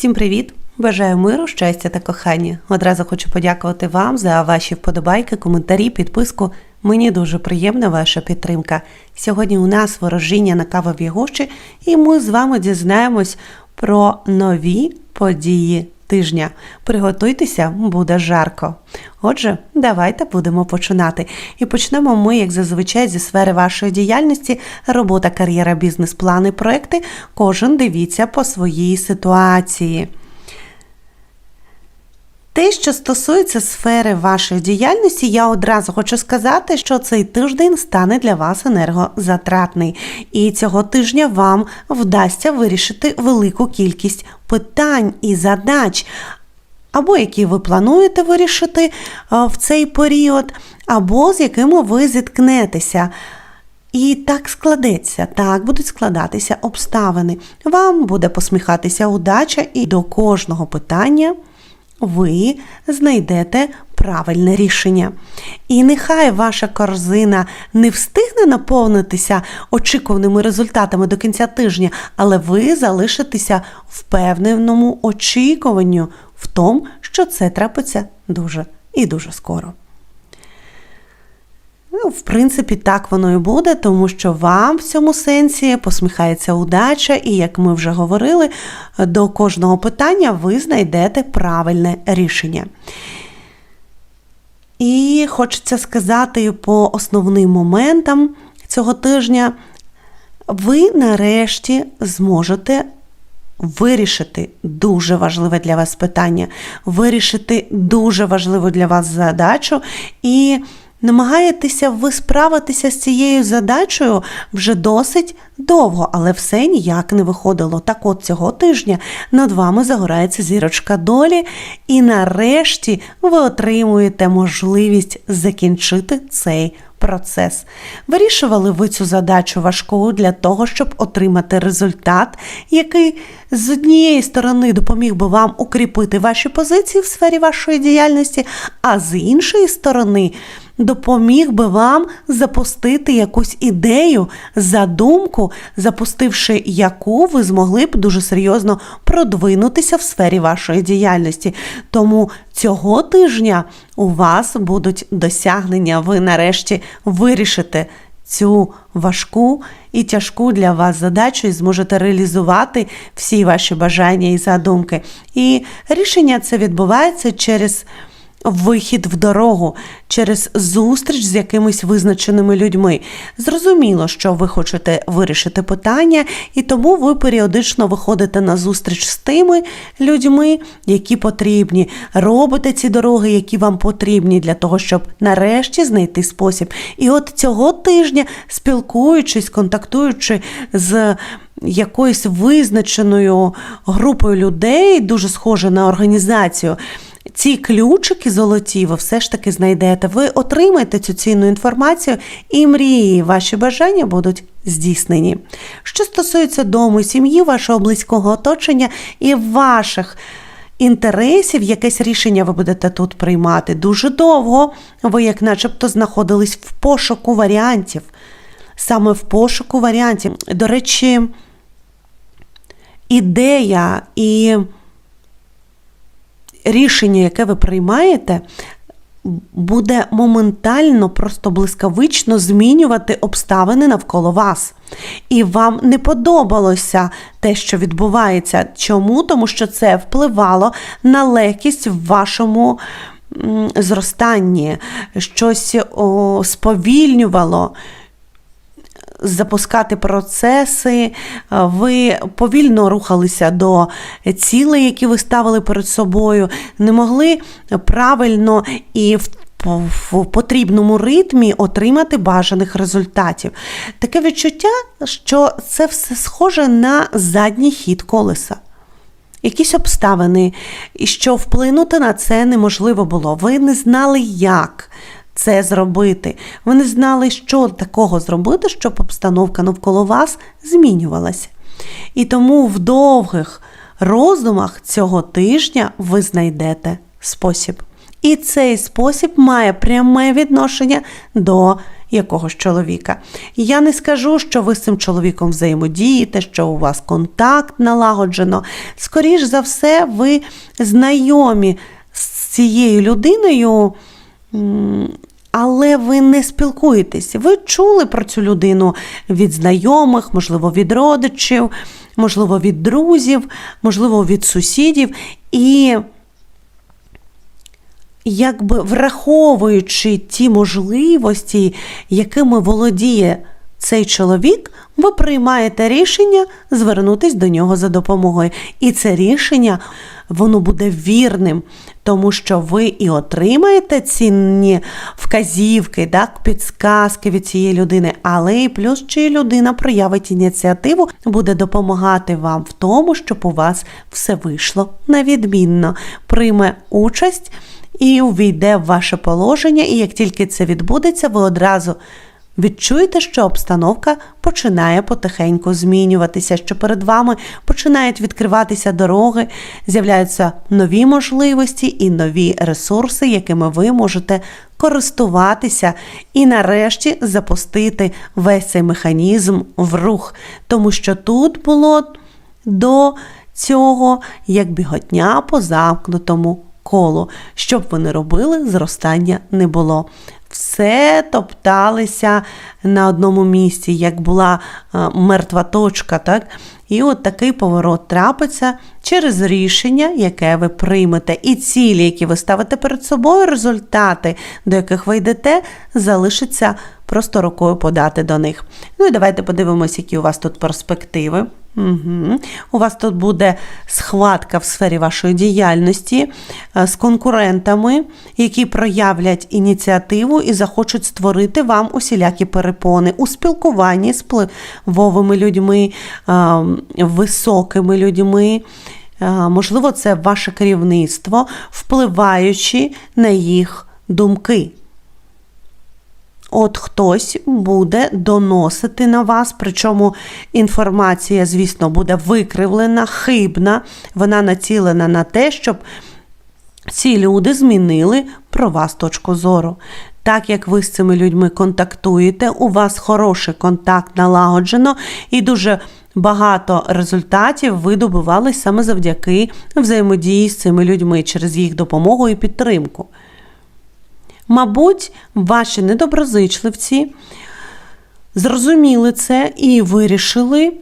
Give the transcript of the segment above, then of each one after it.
Всім привіт! Бажаю миру, щастя та кохання. Одразу хочу подякувати вам за ваші вподобайки, коментарі, підписку. Мені дуже приємна ваша підтримка. Сьогодні у нас ворожіння на кавові гущі, і ми з вами дізнаємось про нові події тижня. Приготуйтеся, буде жарко. Отже, давайте будемо починати. І почнемо ми, як зазвичай, зі сфери вашої діяльності, робота, кар'єра, бізнес, плани, проекти. Кожен дивіться по своїй ситуації. Те, що стосується сфери вашої діяльності, я одразу хочу сказати, що цей тиждень стане для вас енергозатратний, і цього тижня вам вдасться вирішити велику кількість питань і задач, або які ви плануєте вирішити е, в цей період, або з якими ви зіткнетеся. І так складеться, так будуть складатися обставини. Вам буде посміхатися удача, і до кожного питання ви знайдете правильне рішення. І нехай ваша корзина не встигне наповнитися очікуваними результатами до кінця тижня, але ви залишитеся впевненому очікуванню в тому, що це трапиться дуже і дуже скоро. Ну, в принципі, так воно і буде, тому що вам в цьому сенсі посміхається удача, і, як ми вже говорили, до кожного питання ви знайдете правильне рішення. І хочеться сказати по основним моментам цього тижня, ви нарешті зможете вирішити дуже важливе для вас питання, вирішити дуже важливу для вас задачу і намагаєтеся ви справитися з цією задачею вже досить довго, але все ніяк не виходило. Так от цього тижня над вами загорається зірочка долі, і нарешті ви отримуєте можливість закінчити цей процес. Вирішували ви цю задачу важку для того, щоб отримати результат, який з однієї сторони допоміг би вам укріпити ваші позиції в сфері вашої діяльності, а з іншої сторони допоміг би вам запустити якусь ідею, задумку, запустивши яку ви змогли б дуже серйозно продвинутися в сфері вашої діяльності. Тому цього тижня у вас будуть досягнення, ви нарешті вирішите. Цю важку і тяжку для вас задачу і зможете реалізувати всі ваші бажання і задумки. І рішення це відбувається через вихід в дорогу через зустріч з якимись визначеними людьми. Зрозуміло, що ви хочете вирішити питання, і тому ви періодично виходите на зустріч з тими людьми, які потрібні. Робите ці дороги, які вам потрібні, для того, щоб нарешті знайти спосіб. І от цього тижня, спілкуючись, контактуючи з якоюсь визначеною групою людей, дуже схоже на організацію ці ключики золоті ви все ж таки знайдете. Ви отримаєте цю цінну інформацію, і мрії, ваші бажання будуть здійснені. Що стосується дому, сім'ї, вашого близького оточення і ваших. Інтересів, якесь рішення ви будете тут приймати. Дуже довго ви, як начебто, знаходились в пошуку варіантів. Саме в пошуку варіантів. До речі, ідея і рішення, яке ви приймаєте, буде моментально, просто блискавично змінювати обставини навколо вас. І вам не подобалося те, що відбувається. Чому? Тому що це впливало на легкість в вашому зростанні, щось о, сповільнювало запускати процеси, е, ви повільно рухалися до цілей, які ви ставили перед собою, не могли правильно і в потрібному ритмі отримати бажаних результатів. Таке відчуття, що це все схоже на задній хід колеса. Якісь обставини, і що вплинути на це неможливо було. Ви не знали, як це зробити. Ви не знали, що такого зробити, щоб обстановка навколо вас змінювалася. І тому в довгих роздумах цього тижня ви знайдете спосіб. І цей спосіб має пряме відношення до якогось чоловіка. Я не скажу, що ви з цим чоловіком взаємодієте, що у вас контакт налагоджено. Скоріш за все, ви знайомі з цією людиною. Але ви не спілкуєтесь. Ви чули про цю людину від знайомих, можливо, від родичів, можливо, від друзів, можливо, від сусідів. І якби враховуючи ті можливості, якими володіє цей чоловік, ви приймаєте рішення звернутися до нього за допомогою. І це рішення воно буде вірним, тому що ви і отримаєте цінні вказівки, так, підсказки від цієї людини, але і плюс чи людина проявить ініціативу, буде допомагати вам в тому, щоб у вас все вийшло на відмінно, прийме участь і увійде в ваше положення, і як тільки це відбудеться, ви одразу відчуєте, що обстановка починає потихеньку змінюватися, що перед вами починають відкриватися дороги, з'являються нові можливості і нові ресурси, якими ви можете користуватися і нарешті запустити весь цей механізм в рух. Тому що тут було до цього як біготня по замкнутому колу. Що б ви не робили, зростання не було. Все топталися на одному місці, як була е, мертва точка, так? І от такий поворот трапиться через рішення, яке ви приймете. І цілі, які ви ставите перед собою, результати, до яких ви йдете, залишиться просто рукою подати до них. Ну і давайте подивимося, які у вас тут перспективи. Угу. У вас тут буде схватка в сфері вашої діяльності е, з конкурентами, які проявлять ініціативу і захочуть створити вам усілякі перепони у спілкуванні з впливовими людьми, е, високими людьми. Е, Можливо, це ваше керівництво, впливаючи на їх думки. От хтось буде доносити на вас, причому інформація, звісно, буде викривлена, хибна, вона націлена на те, щоб ці люди змінили про вас точку зору. Так як ви з цими людьми контактуєте, у вас хороший контакт налагоджено і дуже багато результатів ви добивались саме завдяки взаємодії з цими людьми через їх допомогу і підтримку. Мабуть, ваші недоброзичливці зрозуміли це і вирішили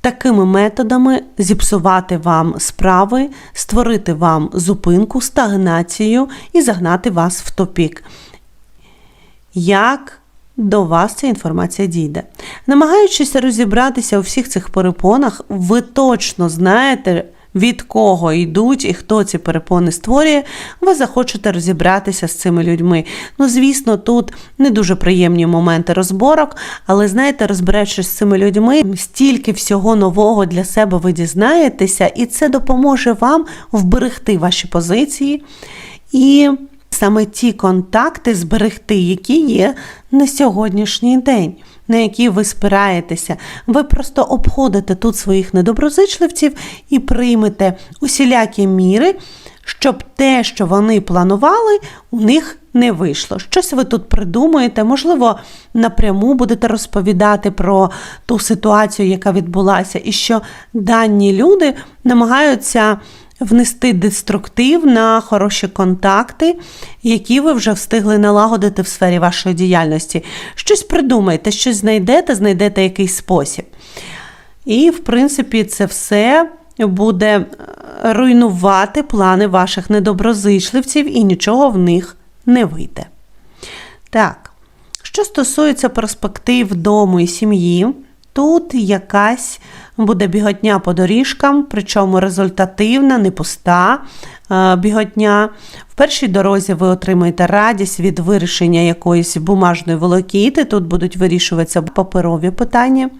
такими методами зіпсувати вам справи, створити вам зупинку, стагнацію і загнати вас в топік. Як до вас ця інформація дійде? Намагаючись розібратися у всіх цих перепонах, ви точно знаєте від кого йдуть і хто ці перепони створює, ви захочете розібратися з цими людьми. Ну, звісно, тут не дуже приємні моменти розборок, але знаєте, розбираючись з цими людьми, стільки всього нового для себе ви дізнаєтеся, і це допоможе вам вберегти ваші позиції. І саме ті контакти зберегти, які є на сьогоднішній день на які ви спираєтеся. Ви просто обходите тут своїх недоброзичливців і приймете усілякі міри, щоб те, що вони планували, у них не вийшло. Щось ви тут придумаєте, можливо, напряму будете розповідати про ту ситуацію, яка відбулася, і що дані люди намагаються внести деструктив на хороші контакти, які ви вже встигли налагодити в сфері вашої діяльності. Щось придумайте, щось знайдете, знайдете якийсь спосіб. І, в принципі, це все буде е, руйнувати плани ваших недоброзичливців і нічого в них не вийде. Так, що стосується перспектив дому і сім'ї, тут якась буде біготня по доріжкам, причому результативна, не пуста е, біготня. В першій дорозі ви отримаєте радість від вирішення якоїсь бумажної волокіти. Тут будуть вирішуватися паперові питання.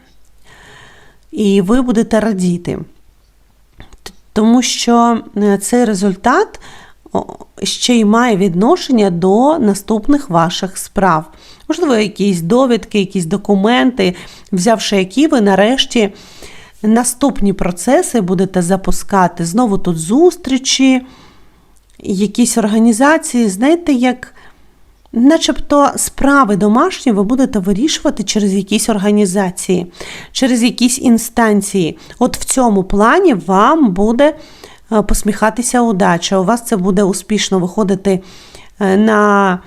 І ви будете радіти. Тому що е, цей результат ще й має відношення до наступних ваших справ. Можливо, якісь довідки, якісь документи, взявши які ви нарешті наступні процеси будете запускати. Знову тут зустрічі, якісь організації, знаєте, як начебто справи домашні ви будете вирішувати через якісь організації, через якісь інстанції. От в цьому плані вам буде е, посміхатися удача. У вас це буде успішно виходити е, на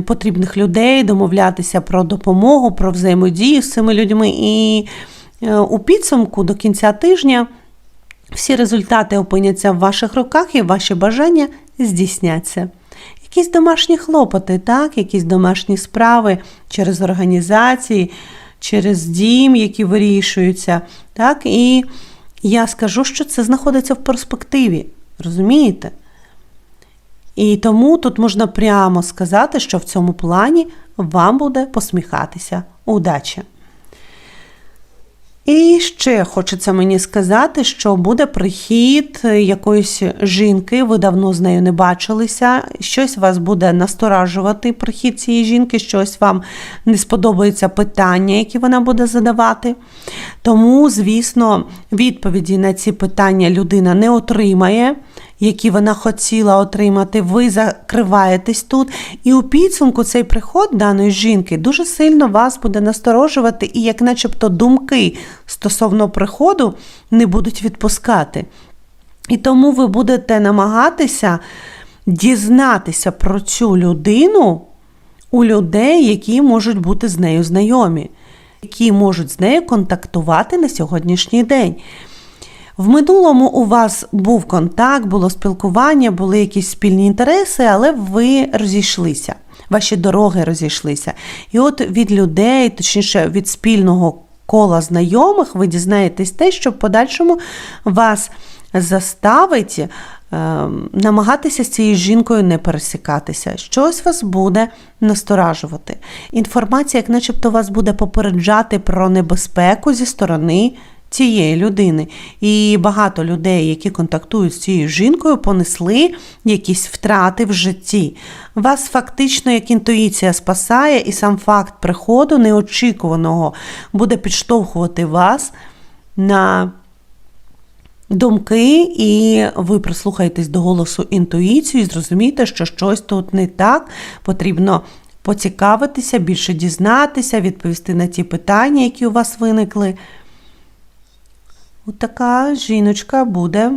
потрібних людей, домовлятися про допомогу, про взаємодію з цими людьми. І е, у підсумку до кінця тижня всі результати опиняться в ваших руках і ваші бажання здійсняться. Якісь домашні хлопоти, так, якісь домашні справи через організації, через дім, які вирішуються. Так, І я скажу, що це знаходиться в перспективі. Розумієте? І тому тут можна прямо сказати, що в цьому плані вам буде посміхатися удача. І ще хочеться мені сказати, що буде прихід якоїсь жінки, ви давно з нею не бачилися, щось вас буде насторажувати прихід цієї жінки, щось вам не сподобається питання, які вона буде задавати. Тому, звісно, відповіді на ці питання людина не отримає які вона хотіла отримати, ви закриваєтесь тут. І у підсумку цей приход даної жінки дуже сильно вас буде насторожувати, і як начебто думки стосовно приходу не будуть відпускати. І тому ви будете намагатися дізнатися про цю людину у людей, які можуть бути з нею знайомі, які можуть з нею контактувати на сьогоднішній день. В минулому у вас був контакт, було спілкування, були якісь спільні інтереси, але ви розійшлися. Ваші дороги розійшлися. І от від людей, точніше, від спільного кола знайомих, ви дізнаєтесь те, що в подальшому вас заставить е, намагатися з цією жінкою не пересікатися. Щось вас буде насторажувати. Інформація, як начебто, вас буде попереджати про небезпеку зі сторони цієї людини. І багато людей, які контактують з цією жінкою, понесли якісь втрати в житті. Вас фактично як інтуїція спасає, і сам факт приходу неочікуваного буде підштовхувати вас на. Думки, і ви прислухаєтесь до голосу інтуїції, і зрозумієте, що щось тут не так. Потрібно поцікавитися, більше дізнатися, відповісти на ті питання, які у вас виникли. Така жіночка буде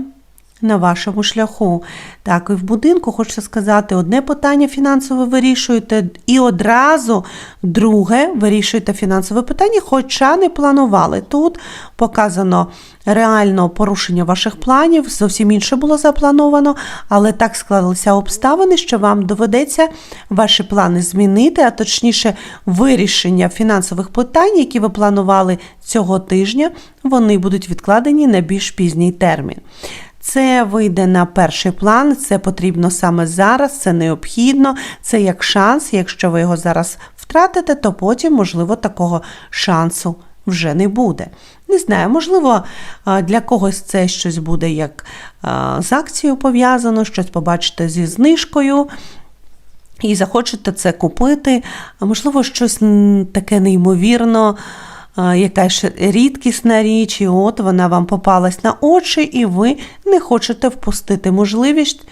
на вашому шляху. Так, і в будинку хочеться сказати, одне питання фінансове вирішуєте, і одразу друге вирішуєте фінансове питання, хоча не планували. Тут показано реально порушення ваших планів, зовсім інше було заплановано, але так склалися обставини, що вам доведеться ваші плани змінити, а точніше, вирішення фінансових питань, які ви планували цього тижня, вони будуть відкладені на більш пізній термін. Це вийде на перший план, це потрібно саме зараз, це необхідно, це як шанс. Якщо ви його зараз втратите, то потім, можливо, такого шансу вже не буде. Не знаю, можливо, для когось це щось буде як з акцією пов'язано, щось побачите зі знижкою. І захочете це купити, а можливо, щось таке неймовірно якась рідкісна річ, і от вона вам попалась на очі, і ви не хочете впустити можливість,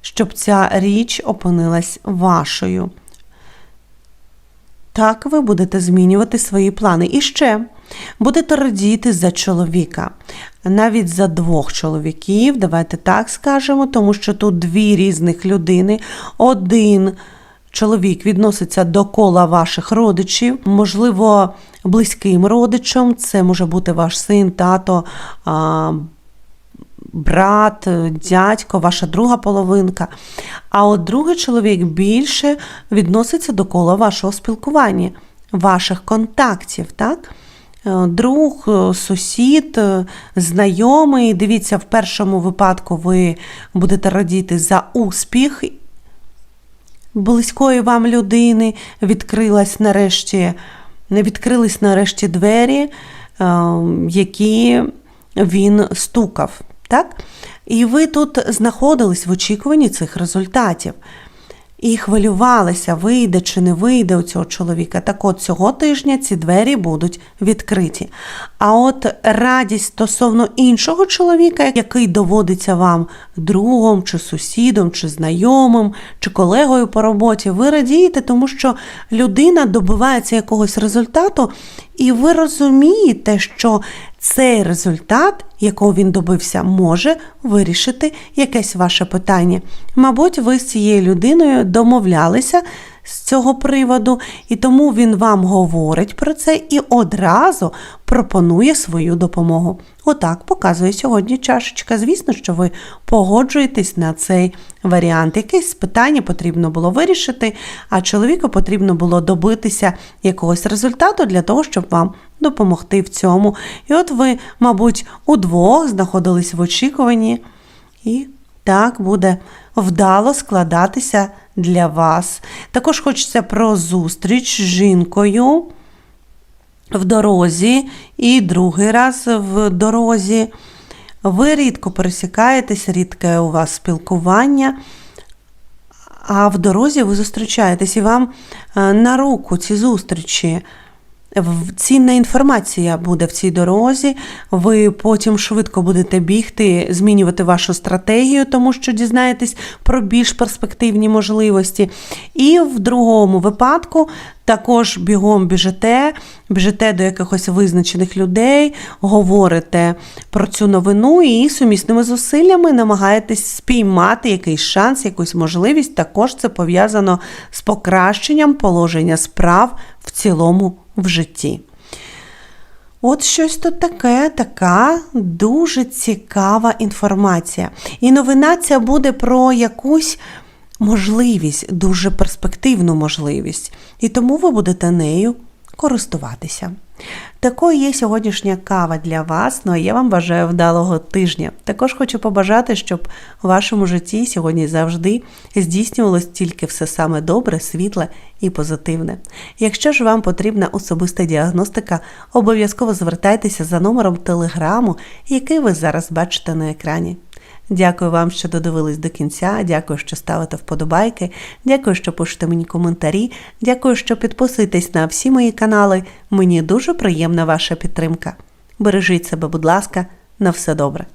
щоб ця річ опинилась вашою. Так ви будете змінювати свої плани. І ще будете радіти за чоловіка, навіть за двох чоловіків, давайте так скажемо, тому що тут дві різних людини. Один чоловік відноситься до кола ваших родичів, можливо, близьким родичам. Це може бути ваш син, тато, брат, дядько, ваша друга половинка. А от другий чоловік більше відноситься до кола вашого спілкування, ваших контактів. так? Е, друг, е, сусід, е, знайомий. Дивіться, в першому випадку ви будете радіти за успіх близької вам людини, відкрилась нарешті не відкрились нарешті двері, які він стукав. Так? І ви тут знаходились в очікуванні цих результатів. і хвилювалися, вийде чи не вийде у цього чоловіка. Так от цього тижня ці двері будуть відкриті. А от радість стосовно іншого чоловіка, який доводиться вам другом, чи сусідом, чи знайомим, чи колегою по роботі, ви радієте, тому що людина добивається якогось результату, і ви розумієте, що цей результат, якого він добився, може вирішити якесь ваше питання. Мабуть, ви з цією людиною домовлялися з цього приводу, і тому він вам говорить про це і одразу пропонує свою допомогу. Отак показує сьогодні чашечка. Звісно, що ви погоджуєтесь на цей варіант. Якесь питання потрібно було вирішити, а чоловіку потрібно було добитися якогось результату для того, щоб вам допомогти в цьому. І от ви, мабуть, удвох знаходились в очікуванні, і так буде вдало складатися для вас. Також хочеться про зустріч з жінкою в дорозі і другий раз в дорозі. Ви рідко пересікаєтесь, рідке у вас спілкування, а в дорозі ви зустрічаєтесь і вам е, на руку ці зустрічі. Цінна інформація буде в цій дорозі. Ви потім швидко будете бігти, змінювати вашу стратегію, тому що дізнаєтесь про більш перспективні можливості. І в другому випадку також бігом біжите, біжите до якихось визначених людей, говорите про цю новину і сумісними зусиллями намагаєтесь спіймати якийсь шанс, якусь можливість. Також це пов'язано з покращенням положення справ в цілому в житті. От щось тут таке, така дуже цікава інформація. І новина ця буде про якусь можливість, дуже перспективну можливість. І тому ви будете нею користуватися. Такою є сьогоднішня кава для вас. Ну а я вам бажаю вдалого тижня. Також хочу побажати, щоб у вашому житті сьогодні завжди здійснювалось тільки все саме добре, світле і позитивне. Якщо ж вам потрібна особиста діагностика, обов'язково звертайтеся за номером телеграму, який ви зараз бачите на екрані. Дякую вам, що додивились до кінця. Дякую, що ставите вподобайки. Дякую, що пишете мені коментарі. Дякую, що підписуєтесь на всі мої канали. Мені дуже приємна ваша підтримка. Бережіть себе, будь ласка, на все добре.